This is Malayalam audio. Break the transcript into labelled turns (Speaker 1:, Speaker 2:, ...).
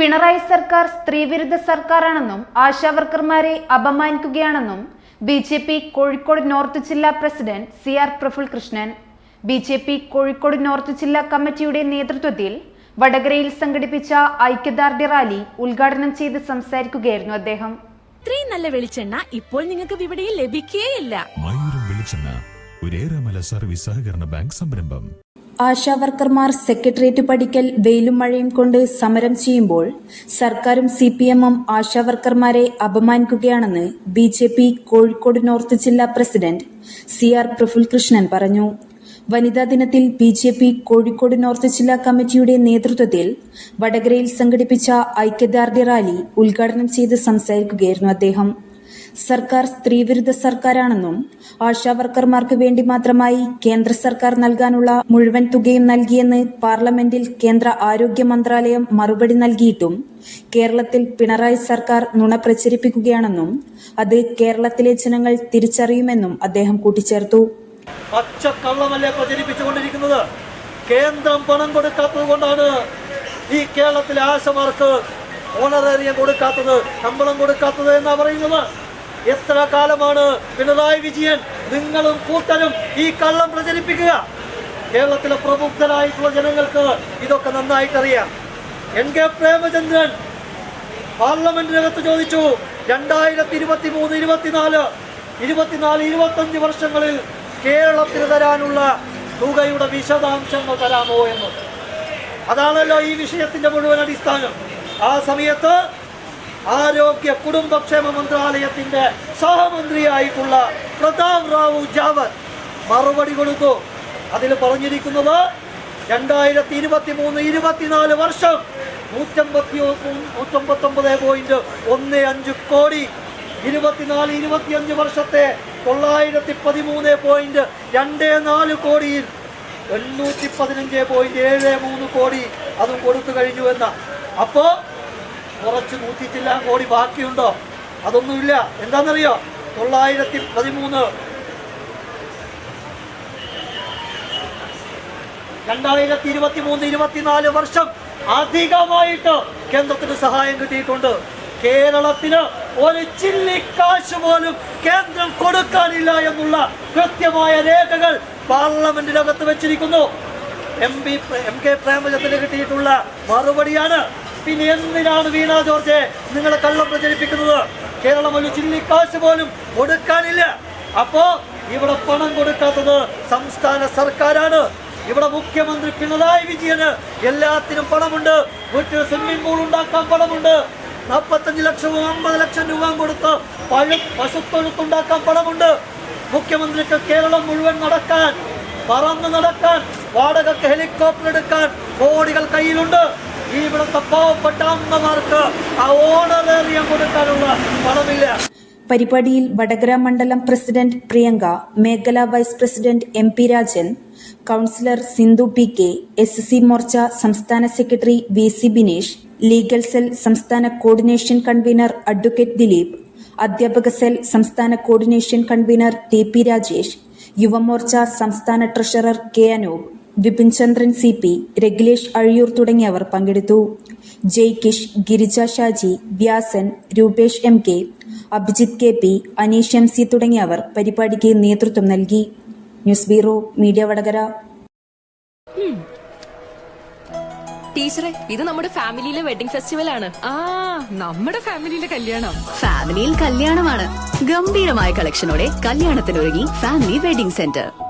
Speaker 1: പിണറായി സർക്കാർ സ്ത്രീവിരുദ്ധ സർക്കാരാണെന്നും ആശാവർക്കർമാരെ അപമാനിക്കുകയാണെന്നും B J P Kozhikode north ജില്ലാ president C R Praful Krishnan B J P Kozhikode north ജില്ലാ കമ്മിറ്റിയുടെ നേതൃത്വത്തിൽ വടകരയിൽ സംഘടിപ്പിച്ച ഐക്യദാർഢ്യ റാലി ഉദ്ഘാടനം ചെയ്ത് സംസാരിക്കുകയായിരുന്നു അദ്ദേഹം.
Speaker 2: ഇത്രയും നല്ല വെളിച്ചെണ്ണ ഇപ്പോൾ നിങ്ങൾക്ക് വിപണിയിൽ ലഭിക്കുകയില്ല
Speaker 3: മയൂരം വെളിച്ചെണ്ണ ഒരേറെമല സർവീസ് സഹകരണ ബാങ്ക് സംരംഭം.
Speaker 1: ആശാവർക്കർമാർ സെക്രട്ടേറിയറ്റ് പഠിക്കൽ വെയിലും മഴയും കൊണ്ട് സമരം ചെയ്യുമ്പോൾ സർക്കാരും സി പി എമ്മും ആശാവർക്കർമാരെ അപമാനിക്കുകയാണെന്ന് B J P Kozhikode north ജില്ലാ president C R Praful Krishnan പറഞ്ഞു. വനിതാ ദിനത്തിൽ B J P Kozhikode north ജില്ലാ കമ്മിറ്റിയുടെ നേതൃത്വത്തിൽ വടകരയിൽ സംഘടിപ്പിച്ച ഐക്യദാർഢ്യ റാലി ഉദ്ഘാടനം ചെയ്ത് സംസാരിക്കുകയായിരുന്നു അദ്ദേഹം. സർക്കാർ സ്ത്രീവിരുദ്ധ സർക്കാരാണെന്നും ആശാവർക്കർമാർക്ക് വേണ്ടി മാത്രമായി കേന്ദ്ര സർക്കാർ നൽകാനുള്ള മുഴുവൻ തുകയും നൽകിയെന്ന് പാർലമെന്റിൽ കേന്ദ്ര ആരോഗ്യ മന്ത്രാലയം മറുപടി നൽകിയിട്ടും കേരളത്തിൽ പിണറായി സർക്കാർ നുണ പ്രചരിപ്പിക്കുകയാണെന്നും അത് കേരളത്തിലെ ജനങ്ങൾ തിരിച്ചറിയുമെന്നും അദ്ദേഹം കൂട്ടിച്ചേർത്തു.
Speaker 4: പച്ചക്കള്ളമല്ലേ പ്രചരിപ്പിച്ചുകൊണ്ടിരിക്കുന്നത് കേന്ദ്രം പണം കൊടുക്കാത്തത് കൊണ്ടാണ് ഈ കേരളത്തിലെ ആശമാർക്ക് ഓണറേറിയം കൊടുക്കാത്തത് ശമ്പളം കൊടുക്കാത്തത് എന്നാ പറയുന്നത്? എത്ര കാലമാണ് പിണറായി വിജയൻ നിങ്ങളും കൂട്ടരും ഈ കള്ളം പ്രചരിപ്പിക്കുക? കേരളത്തിലെ പ്രമുഖരായിട്ടുള്ള ജനങ്ങൾക്ക് ഇതൊക്കെ നന്നായിട്ടറിയാം. എൻ കെ പ്രേമചന്ദ്രൻ പാർലമെന്റിനകത്ത് ചോദിച്ചു രണ്ടായിരത്തി ഇരുപത്തി മൂന്ന് ഇരുപത്തിനാല് ഇരുപത്തിനാല് ഇരുപത്തഞ്ച് വർഷങ്ങളിൽ കേരളത്തിന് തരാനുള്ള തുകയുടെ വിശദാംശങ്ങൾ തരാമോ എന്ന്. അതാണല്ലോ ഈ വിഷയത്തിന്റെ മുഴുവൻ അടിസ്ഥാനം. ആ സമയത്ത് ആരോഗ്യ കുടുംബക്ഷേമ മന്ത്രാലയത്തിന്റെ സഹമന്ത്രിയായിട്ടുള്ള പ്രതാപ് റാവു ജാവർ മറുപടി കൊടുത്തു. അതിൽ പറഞ്ഞിരിക്കുന്നത് രണ്ടായിരത്തി ഇരുപത്തി മൂന്ന് ഇരുപത്തിനാല് വർഷം നൂറ്റമ്പത്തി നൂറ്റമ്പത്തൊമ്പത് പോയിന്റ് ഒന്ന് അഞ്ച് കോടി ഇരുപത്തിനാല് ഇരുപത്തിയഞ്ച് വർഷത്തെ തൊള്ളായിരത്തി പതിമൂന്ന് പോയിന്റ് രണ്ട് നാല് കോടിയിൽ എണ്ണൂറ്റി പതിനഞ്ച് പോയിന്റ് ഏഴ് മൂന്ന് കോടി അതും കൊടുത്തു കഴിഞ്ഞു എന്ന. അപ്പോ കുറച്ച് നൂറ്റിറ്റില്ല കോടി ബാക്കിയുണ്ടോ? അതൊന്നുമില്ല. എന്താണെന്നറിയോ? തൊള്ളായിരത്തി പതിമൂന്ന്. രണ്ടായിരത്തി ഇരുപത്തി മൂന്ന് ഇരുപത്തിനാല് വർഷം അധികമായിട്ട് കേന്ദ്രത്തിന് സഹായം കിട്ടിയിട്ടുണ്ട്. കേരളത്തിന് ഒരു ചില്ലിക്കാശ് പോലും കേന്ദ്രം കൊടുക്കാനില്ല എന്നുള്ള കൃത്യമായ രേഖകൾ പാർലമെന്റിനകത്ത് വെച്ചിരിക്കുന്നു. എം പി എം കെ പ്രേമചന്ദ്രന് കിട്ടിയിട്ടുള്ള മറുപടിയാണ് പിന്നെ എന്തിനാണ് വീണ ജോർജ് നിങ്ങളെ കള്ളം പ്രചരിപ്പിക്കുന്നത്? കേരളം ഒരു ചില്ലിക്കാശ് പോലും കൊടുക്കാനില്ല. അപ്പോ ഇവിടെ പണം കൊടുക്കാത്തത് സംസ്ഥാന സർക്കാരാണ്. ഇവിടെ മുഖ്യമന്ത്രി പിണറായി വിജയന് എല്ലാത്തിനും പണമുണ്ട്. വീട്ടിൽ സ്വിമ്മിംഗ് പൂൾ ഉണ്ടാക്കാൻ പണമുണ്ട്. നാൽപ്പത്തഞ്ച് ലക്ഷവും അമ്പത് ലക്ഷം രൂപ കൊടുത്ത് പഴു പശുത്തൊഴുത്തുണ്ടാക്കാൻ പണമുണ്ട്. മുഖ്യമന്ത്രിക്ക് കേരളം മുഴുവൻ നടക്കാൻ പറന്ന് നടക്കാൻ വാടകയ്ക്ക് ഹെലികോപ്റ്റർ എടുക്കാൻ കോടികൾ കയ്യിലുണ്ട്. ഇവിടുത്തെ ആ ഓണറേറിയം കൊടുക്കാനുള്ള പണമില്ല.
Speaker 1: പരിപാടിയിൽ വടകര മണ്ഡലം പ്രസിഡന്റ് പ്രിയങ്ക മേഖലാ vice president M P Rajan councillor Sindhu P K S C Morcha സംസ്ഥാന secretary V C Binesh legal cell സംസ്ഥാന കോർഡിനേഷൻ കൺവീനർ അഡ്വക്കേറ്റ് ദിലീപ് അധ്യാപക സെൽ സംസ്ഥാന coordination convener T P Rajesh Yuva Morcha സംസ്ഥാന treasurer K Anoop Vipin Chandran C P Raglesh Azhiyur തുടങ്ങിയവർ പങ്കെടുത്തു. Jai Kish Girija Shaji Vyasan Rupesh M K Abhijith K P Aneesh M C തുടങ്ങിയവർ പരിപാടിക്ക് നേതൃത്വം നൽകി. News bureau media Vadakara.
Speaker 5: ടീച്ചറെ ഇത് നമ്മുടെ ഫാമിലിയിലെ വെഡിംഗ് ഫെസ്റ്റിവൽ ആണ്.
Speaker 2: ആ നമ്മുടെ ഫാമിലിയിലെ കല്യാണം.
Speaker 6: ഫാമിലിയിൽ കല്യാണമാണ്. ഗംഭീരമായ കളക്ഷനോടെ കല്യാണത്തിനൊരുങ്ങി ഫാമിലി വെഡിംഗ് സെന്റർ.